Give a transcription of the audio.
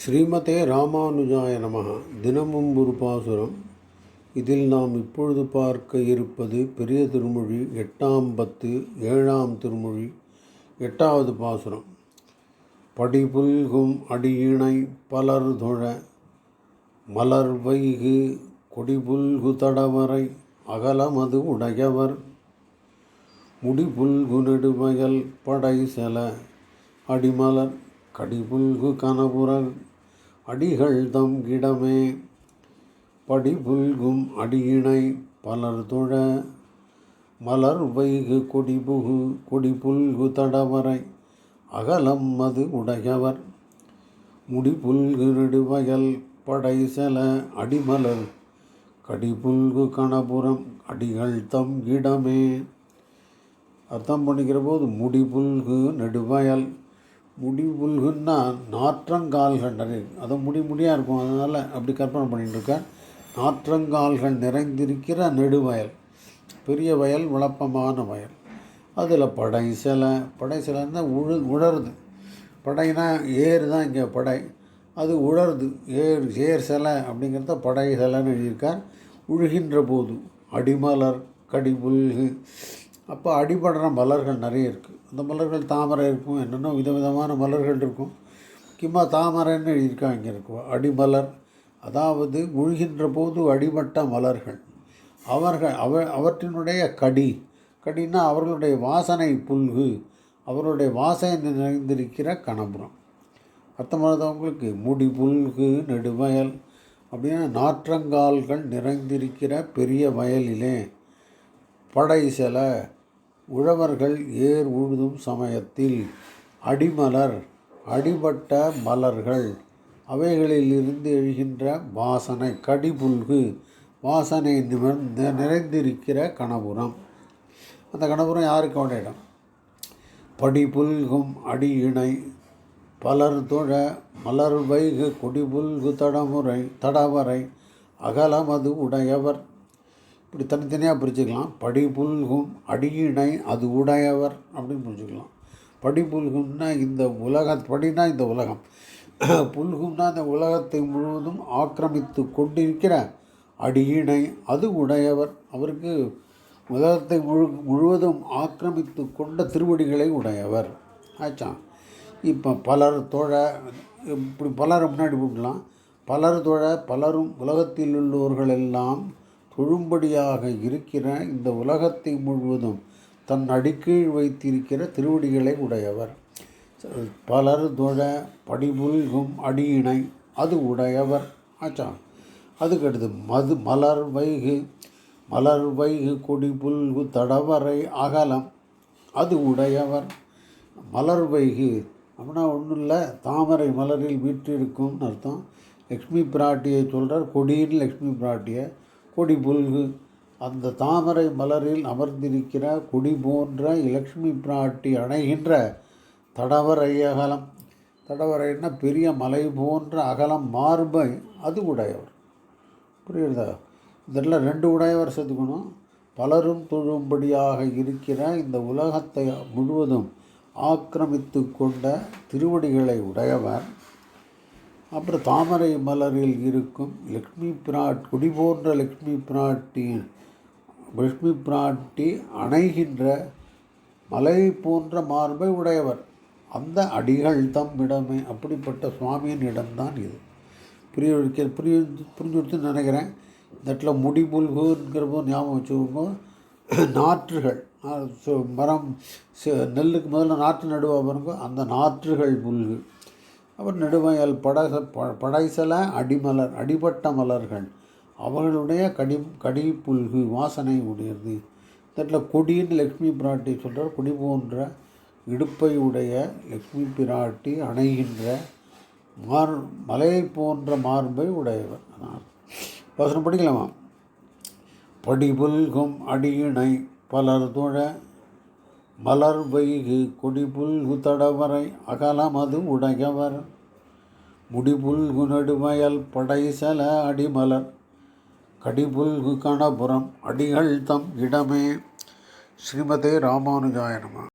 ஸ்ரீமதே ராமானுஜாய நமः தினமும் ஒரு பாசுரம். இதில் நாம் இப்பொழுது பார்க்க இருப்பது பெரிய திருமொழி எட்டாம் பத்து ஏழாம் திருமொழி எட்டாவது பாசுரம். படிபுல்கும் அடியினை பலர் தொழ மலர் வைகு கொடிபுல்கு தடவரை அகலமது உடையவர். முடிபுல்கு நெடுமயல் படை செல அடிமலர் கடிபுல்கு கனபுரர் அடிகள் தம் கிடமே. படிபுல்கும் அடியினை பலர் தொழ மலர் வைகு கொடிபுகு கொடிபுல்கு தடவரை அகலம் அது உடையவர். முடிபுல்கு நெடுவயல் படை செல அடிமலர் கடிபுல்கு கணபுரம் அடிகள் தம் இடமே அர்த்தம் பண்ணிக்கிற போது முடிபுல்கு நெடுவயல் முடிபுல்குன்னா நாற்றங்கால்கள் நிறைய அதை முடி முடியாக இருக்கும் அதனால் அப்படி கற்பனை பண்ணிட்டு நாற்றங்கால்கள் நிறைந்திருக்கிற நெடுவயல். பெரிய வயல் விளப்பமான வயல். அதில் படை சிலை. படை சிலைன்னா உழு உழருது. படைனா ஏர் தான் இங்கே படை. அது உழருது. ஏர் ஏர் சிலை அப்படிங்கிறத படை சிலைன்னு எழுதியிருக்கார். உழுகின்ற போது அடிமலர் கடிபுல்கு. அப்போ அடிபடுற மலர்கள் நிறைய இருக்குது அந்த மலர்கள் தாமரை இருக்கும் என்னென்ன விதவிதமான மலர்கள் இருக்கும். முக்கியமாக தாமரைன்னு எழுதியிருக்காங்க இங்கே இருக்கும் அடிமலர். அதாவது முழுகின்ற போது அடிமட்ட மலர்கள். அவர்கள் அவ அவற்றினுடைய கடி. கடின்னா அவர்களுடைய வாசனை புல்கு அவருடைய வாசனை நிறைந்திருக்கிற கணபுரம் அர்த்தமானவங்களுக்கு முடி புல்கு நெடுவயல் அப்படின்னா நாற்றங்கால்கள் நிறைந்திருக்கிற பெரிய வயலிலே படை சிலை உழவர்கள் ஏர் உழுதும் சமயத்தில் அடிமலர் அடிபட்ட மலர்கள். அவைகளிலிருந்து எழுகின்ற வாசனை கடிபுல்கு வாசனை நிமிர் நிறைந்திருக்கிற கணபுரம். அந்த கணபுரம் யாருக்கு அவட இடம்? படிபுல்கும் அடி இணை பலர் தொழ மலர் வைகு கொடிபுல்கு தடமுறை தடவரை அகலமது உடையவர் இப்படி தனித்தனியாக பிரிச்சுக்கலாம். படிபுல்கும் அடியினை அது உடையவர் அப்படின்னு புரிஞ்சுக்கலாம். படிபுல்கும்னா இந்த உலக படினா இந்த உலகம். புல்கும்னா இந்த உலகத்தை முழுவதும் ஆக்கிரமித்து கொண்டிருக்கிற அடியினை அது உடையவர். அவருக்கு உலகத்தை முழு முழுவதும் ஆக்கிரமித்து கொண்ட திருவடிகளை உடையவர். ஆச்சா? இப்போ பலர் தோழ இப்படி பலரை முன்னாடி போட்டலாம் பலர் தோழ பலரும் உலகத்தில் உள்ளவர்கள் எல்லாம் இருக்கிற இந்த உலகத்தை முழுவதும் தன் அடிக்கீழ் வைத்திருக்கிற திருவடிகளை உடையவர். பலர் தொழ படிபுல்கும் அடியினை அது உடையவர். ஆச்சா. அதுக்கடுத்து மது மலர் வைகு மலர் வைகு கொடி புல்கு தடவரை அகலம் அது உடையவர். மலர் வைகு அப்படின்னா ஒன்றும் இல்லை தாமரை மலரில் வீற்றிருக்கும்னு அர்த்தம். லக்ஷ்மி பிராட்டியை சொல்கிறார் கொடியின் லக்ஷ்மி பிராட்டியை. கொடி புல்கு அந்த தாமரை மலரில் அமர்ந்திருக்கிற கொடி போன்ற லக்ஷ்மி பிராட்டி அணைகின்ற தடவரை அகலம் தடவரைன்னா பெரிய மலை போன்ற அகலம் மார்பை அது உடையவர். புரியுதா இதெல்லாம் ரெண்டு உடையவர் சேர்த்துக்கணும். பலரும் தொழும்படியாக இருக்கிற இந்த உலகத்தை முழுவதும் ஆக்கிரமித்து கொண்ட திருவடிகளை உடையவர் அப்புறம் தாமரை மலரில் இருக்கும் லக்ஷ்மி பிராட் குடி போன்ற லக்ஷ்மி பிராட்டி லக்ஷ்மி பிராட்டி அணைகின்ற மலை போன்ற மார்பை உடையவர். அந்த அடிகள் தம் இடமே. அப்படிப்பட்ட சுவாமியின் இடம்தான் இது. புரிய வைக்க புரிய புரிஞ்சு கொடுத்து நினைக்கிறேன். இந்த இடத்துல முடிபுல்குங்கிற போது ஞாபகம் வச்சுக்கோங்க. நாற்றுகள் மரம் நெல்லுக்கு முதல்ல நாற்று நடுவா பாருங்க. அந்த நாற்றுகள் முல்கு அப்புறம் நெடுவயல் படக ப படைசல அடிமலர் அடிபட்ட மலர்கள். அவர்களுடைய கடி கடி புல்கு வாசனை உடையது. தட்டில் கொடின்னு லக்ஷ்மி பிராட்டி சொல்கிறார் கொடி போன்ற இடுப்பை உடைய லக்ஷ்மி பிராட்டி அணைகின்ற மார் மலையை போன்ற மார்பை உடையவர். வசனம் படிக்கலாமா? படிபுல்கும் அடியினை பலர் தொழ மலர் வைகு கொடிபுல்கு தடவரை அகலமது உடையவர். முடிபுல்கு நடுமயல் படைசல அடிமலர். கடிபுல்கு கணபுரம் அடிகள் தம் இடமே. ஸ்ரீமதே ராமானுஜாய நம.